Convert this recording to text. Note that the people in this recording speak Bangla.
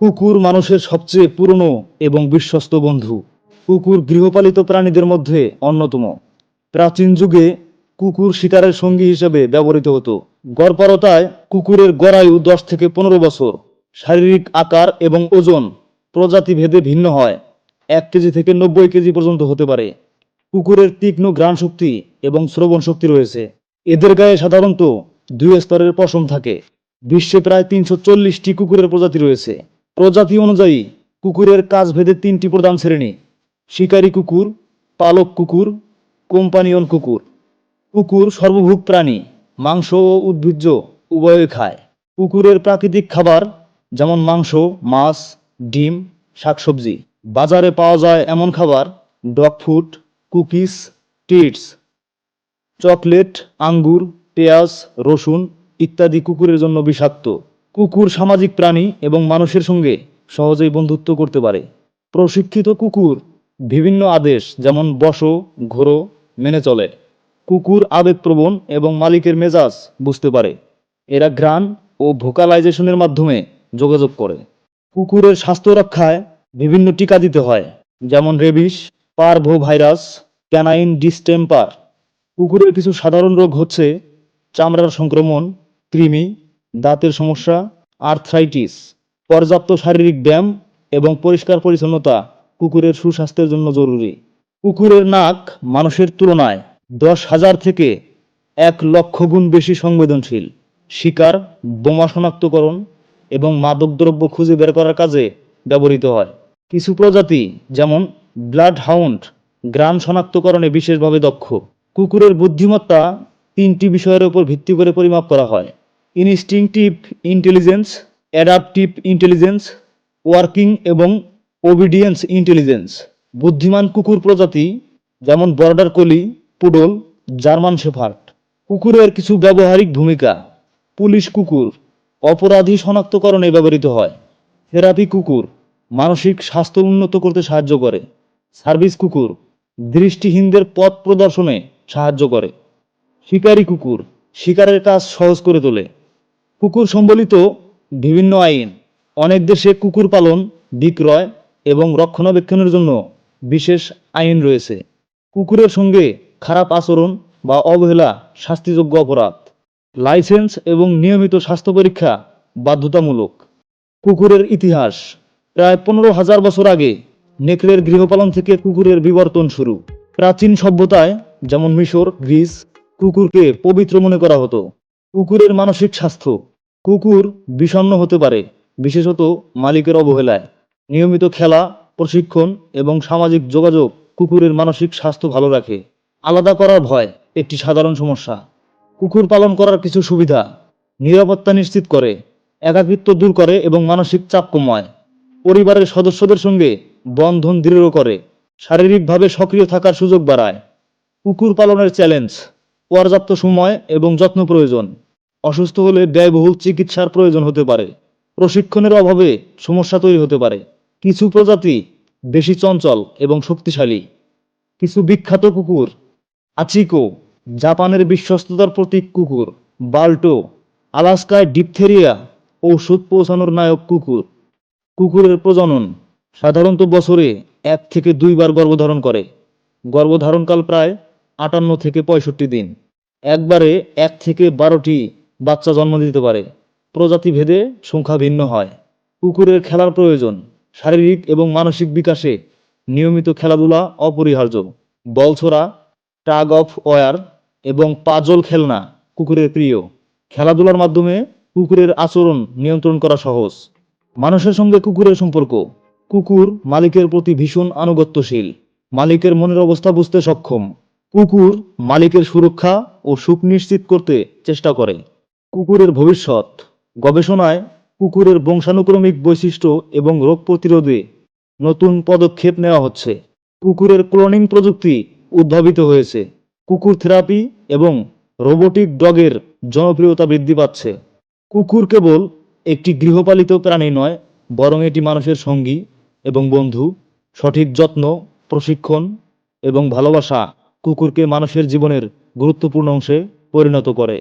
কুকুর মানুষের সবচেয়ে পুরনো এবং বিশ্বস্ত বন্ধু। কুকুর গৃহপালিত প্রাণীদের মধ্যে অন্যতম। প্রাচীন যুগে কুকুর শিকারের সঙ্গী হিসেবে ব্যবহৃত হতো। গড়পরতায় কুকুরের গড়ায়ু দশ থেকে পনেরো বছর। শারীরিক আকার এবং ওজন প্রজাতি ভেদে ভিন্ন হয়। এক কেজি থেকে নব্বই কেজি পর্যন্ত হতে পারে। কুকুরের তীক্ষ্ণ ঘ্রাণ শক্তি এবং শ্রবণ শক্তি রয়েছে। এদের গায়ে সাধারণত দুই স্তরের পশম থাকে। বিশ্বে প্রায় তিনশো চল্লিশটি কুকুরের প্রজাতি রয়েছে। প্রজাতি অনুযায়ী কুকুরের কাজ ভেদে তিনটি প্রধান শ্রেণি। শিকারী কুকুর, পালক কুকুর, কোম্পানিয়ন কুকুর। কুকুর সর্বভূক প্রাণী, মাংস ও উদ্ভিজ্জ উভয়ই খায়। কুকুরের প্রাকৃতিক খাবার যেমন মাংস, মাছ, ডিম, শাকসবজি। বাজারে পাওয়া যায় এমন খাবার, dog food, cookies treats chocolate, আঙ্গুর, পেঁয়াজ, রসুন ইত্যাদি কুকুরের জন্য বিষাক্ত। কুকুর সামাজিক প্রাণী এবং মানুষের সঙ্গে সহজেই বন্ধুত্ব করতে পারে। প্রশিক্ষিত কুকুর বিভিন্ন আদেশ, যেমন বসো, ঘোরো, মেনে চলে। কুকুর আবেগপ্রবণ এবং মালিকের মেজাজ বুঝতে পারে। এরা ঘ্রাণ ও ভোকালাইজেশনের মাধ্যমে যোগাযোগ করে। কুকুরের স্বাস্থ্য রক্ষায় বিভিন্ন টিকা দিতে হয়, যেমন rabies parvo virus canine distemper. কুকুরের কিছু সাধারণ রোগ হচ্ছে চামড়ার সংক্রমণ, কৃমি দাঁতের সমস্যা, আর্থ্রাইটিস, পর্যাপ্ত শারীরিক ব্যায়াম এবং পরিষ্কার পরিচ্ছন্নতা কুকুরের সুস্বাস্থ্যের জন্য জরুরি। কুকুরের নাক মানুষের তুলনায় দশ হাজার থেকে এক লক্ষ গুণ বেশি সংবেদনশীল। শিকার, বোমা শনাক্তকরণ এবং মাদকদ্রব্য খুঁজে বের করার কাজে ব্যবহৃত হয়। কিছু প্রজাতি যেমন ব্লাড হাউন্ড, গ্রান শনাক্তকরণে বিশেষভাবে দক্ষ। কুকুরের বুদ্ধিমত্তা তিনটি বিষয়ের উপর ভিত্তি করে পরিমাপ করা হয়। Instinctive intelligence, adaptive intelligence, working এবং ওবিডিয়েন্স ইন্টেলিজেন্স। বুদ্ধিমান কুকুর প্রজাতি, যেমন বর্ডার কলি, পুডল, জার্মান শেফার্ড। কুকুরের কিছু ব্যবহারিক ভূমিকা। পুলিশ কুকুর, অপরাধী শনাক্তকরণে ব্যবহৃত হয়। থেরাপি কুকুর, মানসিক স্বাস্থ্য উন্নত করতে সাহায্য করে। সার্ভিস কুকুর, দৃষ্টিহীনদের পথ প্রদর্শনে সাহায্য করে। শিকারী কুকুর, শিকারের কাজ সহজ করে তোলে। কুকুর সম্বলিত বিভিন্ন আইন। অনেক দেশে কুকুর পালন, বিক্রয় এবং রক্ষণাবেক্ষণের জন্য বিশেষ আইন রয়েছে। কুকুরের সঙ্গে খারাপ আচরণ বা অবহেলা শাস্তিযোগ্য অপরাধ। লাইসেন্স এবং নিয়মিত স্বাস্থ্য পরীক্ষা বাধ্যতামূলক। কুকুরের ইতিহাস। প্রায় পনেরো হাজার বছর আগে নেকড়ের গৃহপালন থেকে কুকুরের বিবর্তন শুরু। প্রাচীন সভ্যতায় যেমন মিশর, গ্রিস, কুকুরকে পবিত্র মনে করা হতো। কুকুরের মানসিক স্বাস্থ্য কুকুর বিষণ্ণ হতে পারে, বিশেষত মালিকের অবহেলায়। নিয়মিত খেলা, প্রশিক্ষণ এবং সামাজিক যোগাযোগ কুকুরের মানসিক স্বাস্থ্য ভালো রাখে। আলাদা করার ভয় একটি সাধারণ সমস্যা। কুকুর পালন করার কিছু সুবিধা নিরাপত্তা নিশ্চিত করে, একাকিত্ব দূর করে এবং মানসিক চাপ কমায়। পরিবারের সদস্যদের সঙ্গে বন্ধন দৃঢ় করে, শারীরিকভাবে সক্রিয় থাকার সুযোগ বাড়ায়। কুকুর পালনের চ্যালেঞ্জ পর্যাপ্ত সময় এবং যত্ন প্রয়োজন। অসুস্থ হলে ব্যয়বহুল চিকিৎসার প্রয়োজন হতে পারে। প্রশিক্ষণের অভাবে সমস্যা তৈরি হতে পারে। কিছু প্রজাতি বেশি চঞ্চল এবং শক্তিশালী। কিছু বিখ্যাত কুকুর, আচিকো, জাপানের বিশ্বস্ততার প্রতীক কুকুর, বাল্টো, আলাস্কায় ডিপথেরিয়া ঔষধ পৌঁছানোর নায়ক কুকুর। কুকুরের প্রজনন সাধারণত বছরে এক থেকে দুইবার গর্ভধারণ করে। গর্ভধারণকাল প্রায় আটান্ন থেকে পঁয়ষট্টি দিন। একবারে এক থেকে বারোটি বাচ্চা জন্ম দিতে পারে। প্রজাতি ভেদে সংখ্যা ভিন্ন হয়। কুকুরের খেলার প্রয়োজন, শারীরিক এবং মানসিক বিকাশে নিয়মিত খেলাধুলা অপরিহার্য। বলছড়া টাগ অফ ওয়ার এবং পাজল খেলনা কুকুরের প্রিয়। খেলাধুলার মাধ্যমে কুকুরের আচরণ নিয়ন্ত্রণ করা সহজ। মানুষের সঙ্গে কুকুরের সম্পর্ক। কুকুর মালিকের প্রতি ভীষণ আনুগত্যশীল। মালিকের মনের অবস্থা বুঝতে সক্ষম। কুকুর মালিকের সুরক্ষা ও সুখ নিশ্চিত করতে চেষ্টা করে। কুকুরের ভবিষ্যৎ। গবেষণায় কুকুরের বংশানুক্রমিক বৈশিষ্ট্য এবং রোগ প্রতিরোধে নতুন পদক্ষেপ নেওয়া হচ্ছে। কুকুরের ক্লোনিং প্রযুক্তি উদ্ভাবিত হয়েছে। কুকুর থেরাপি এবং রোবোটিক ডগের জনপ্রিয়তা বৃদ্ধি পাচ্ছে। কুকুর কেবল একটি গৃহপালিত প্রাণী নয়, বরং এটি মানুষের সঙ্গী এবং বন্ধু, সঠিক যত্ন, প্রশিক্ষণ এবং ভালোবাসা কুকুরকে মানুষের জীবনের গুরুত্বপূর্ণ অংশে পরিণত করে।